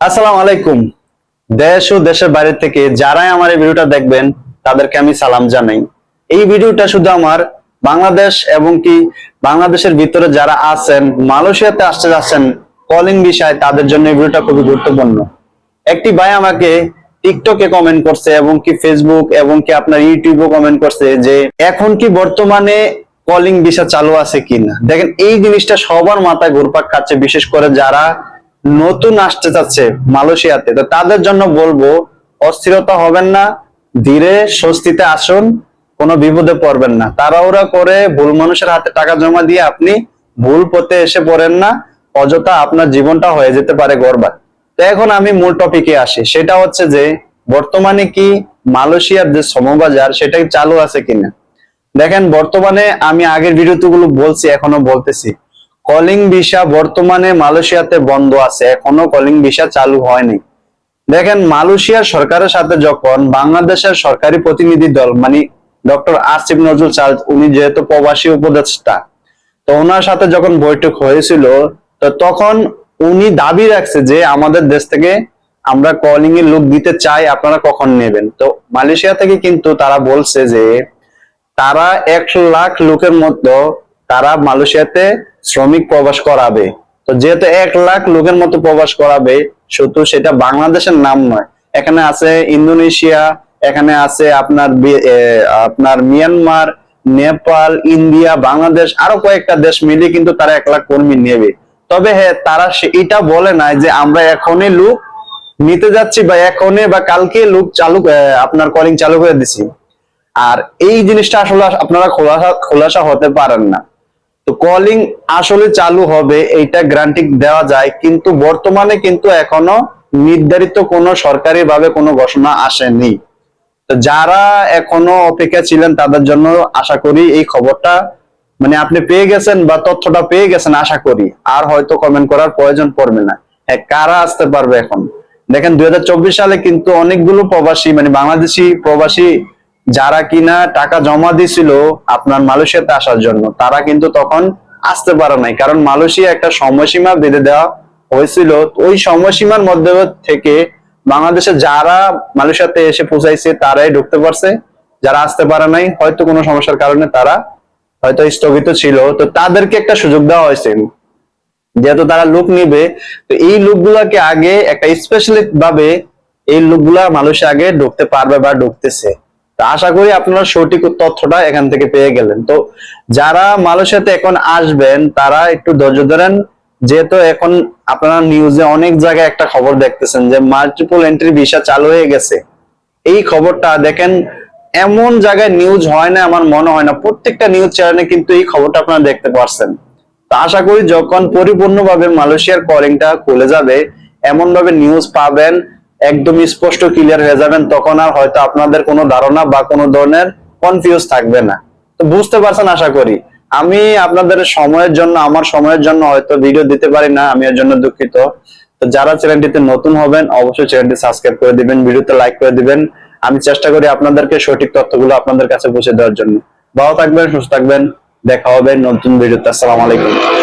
আসসালামু আলাইকুম। দেশ ও দেশের বাইরে থেকে যারাই আমার এই ভিডিওটা দেখবেন, তাদেরকে আমি সালাম জানাই। এই ভিডিওটা শুধু আমার বাংলাদেশ এবং কি বাংলাদেশের ভিতরে যারা আছেন, মালয়েশিয়াতে আসতে যাচ্ছেন কলিং বিষয় তাদের জন্য এই ভিডিওটা খুবই গুরুত্বপূর্ণ। একটি ভাই আমাকে টিকটকে কমেন্ট করছে এবং কি ফেসবুক এবং কি আপনার ইউটিউবে কমেন্ট করছে যে, এখন কি বর্তমানে কলিং ভিসা চালু আছে কিনা? দেখেন, এই জিনিসটা সবার মাথায় ঘুরপাক খাচ্ছে, বিশেষ করে যারা নতুন আসতে চাচ্ছে মালয়েশিয়াতে। তো তাদের জন্য বলব, অস্থিরতা হবেন না, ধীরে স্বস্তিতে আসুন, কোনো বিপদে পড়বেন না। তাড়াহুড়া করে ভুল মানুষের হাতে টাকা জমা দিয়ে আপনি ভুল পথে এসে পড়েন না, অযথা আপনার জীবনটা হয়ে যেতে পারে গরবার। তো এখন আমি মূল টপিকে আসি। সেটা হচ্ছে যে, বর্তমানে কি মালয়েশিয়ার যে সমবাজার সেটা চালু আছে কিনা? দেখেন, বর্তমানে আমি আগের ভিডিওতে গুলো বলছি, এখনও বলতেছি। কলিং ভিসা বর্তমানে মালয়েশিয়াতে বন্ধ আছে, এখনও কলিং ভিসা চালু হয়নি। দেখেন, মালয়েশিয়ার সরকারের সাথে যখন বাংলাদেশের সরকারি প্রতিনিধি দল মানে ডক্টর আসিফ নজরুল চার্জ উনি যেহেতু প্রবাসী উপদেষ্টা, তো ওনার সাথে যখন বৈঠক হয়েছিল, তো তখন উনি দাবি রাখছে যে আমাদের দেশ থেকে আমরা কলিং এর লোক দিতে চাই, আপনারা কখন নেবেন? তো মালয়েশিয়া থেকে কিন্তু তারা বলছে যে, তারা এক লাখ লোকের মতো তারা মালয়েশিয়াতে শ্রমিক প্রবাস করাবে। তো যেহেতু এক লাখ লোকের মতো প্রবাস করাবে, শুধু সেটা বাংলাদেশের নাম নয়, এখানে আছে ইন্দোনেশিয়া, এখানে আছে আপনার আপনার মিয়ানমার, নেপাল, ইন্ডিয়া, বাংলাদেশ, আরও কয়েকটা দেশ মিলে কিন্তু তারা এক লাখ কর্মী নেবে। তবে হ্যাঁ তারা এটা বলে না যে আমরা এখনই লোক নিতে যাচ্ছি বা এখনই বা কালকে লোক চালু আপনার কলিং চালু করে দিছি। আর এই জিনিসটা আসলে আপনারা খোলাসা খোলাসা হতে পারেন না। তো কলিং আসলে চালু হবে, এইটা গ্যারান্টি দেওয়া যায়, কিন্তু বর্তমানে কিন্তু এখনও নির্ধারিত কোনো সরকারি ভাবে কোনো ঘোষণা আসেনি। যারা এখনও অপেক্ষা ছিলেন তাদের জন্য আশা করি এই খবরটা মানে আপনি পেয়ে গেছেন বা তথ্যটা পেয়ে গেছেন আশা করি, আর হয়তো কমেন্ট করার প্রয়োজন পড়বে না। হ্যাঁ কারা আসতে পারবে এখন? দেখেন, দুই হাজার চব্বিশ সালে কিন্তু অনেকগুলো প্রবাসী মানে বাংলাদেশি প্রবাসী যারা কিনা টাকা জমা দিছিল আপনার মালয়েশিয়াতে আসার জন্য, তারা কিন্তু তখন আসতে পারে নাই। কারণ মালয়েশিয়া একটা সময়সীমা বেঁধে দেওয়া হয়েছিল। ওই সময়সীমার মধ্যে থেকে বাংলাদেশে যারা মালয়েশিয়াতে এসে পৌঁছাইছে, তারাই ঢুকতে পারছে। যারা আসতে পারে নাই, হয়তো কোনো সমস্যার কারণে তারা হয়তো স্থগিত ছিল। তো তাদেরকে একটা সুযোগ দেওয়া হয়েছে। যেহেতু তারা লোক নিবে, তো এই লোকগুলাকে আগে একটা স্পেশালি ভাবে এই লোকগুলা মানুষে আগে ঢুকতে পারবে বা ঢুকতেছে। তো আশা করি আপনারা সঠিক তথ্যটা এখান থেকে পেয়ে গেলেন। তো যারা মালয়েশিয়াতে এখন আসবেন, তারা একটু ধৈর্য ধরেন, যেহেতু এখন আপনারা নিউজে অনেক জায়গায় একটা খবর দেখতেছেন যে মাল্টিপল এন্ট্রি ভিসা চালু হয়ে গেছে। এই খবরটা দেখেন, এমন জায়গায় নিউজ হয় না, আমার মনে হয় না। প্রত্যেকটা নিউজ চ্যানেলে কিন্তু এই খবরটা আপনারা দেখতে পারছেন। তো আশা করি যখন পরিপূর্ণভাবে মালয়েশিয়ার কলিংটা খুলে যাবে এমন ভাবে নিউজ পাবেন একদম স্পষ্ট ক্লিয়ার হয়ে যাবেন, তখন আর হয়তো আপনাদের কোনো ধারণা বা কোনো ধরনের কনফিউজ থাকবে না। তো বুঝতে পারছেন আশা করি। আমি আপনাদের সময়ের জন্য, আমার সময়ের জন্য হয়তো ভিডিও দিতে পারি না, আমি এর জন্য দুঃখিত। তো যারা চ্যানেলটিতে নতুন হবেন, অবশ্যই চ্যানেলটি সাবস্ক্রাইব করে দিবেন ভিডিওতে লাইক করে দিবেন। আমি চেষ্টা করি আপনাদেরকে সঠিক তথ্যগুলো আপনাদের কাছে পৌঁছে দেওয়ার জন্য। ভালো থাকবেন, সুস্থ থাকবেন, দেখা হবে নতুন ভিডিওতে আসসালামু আলাইকুম।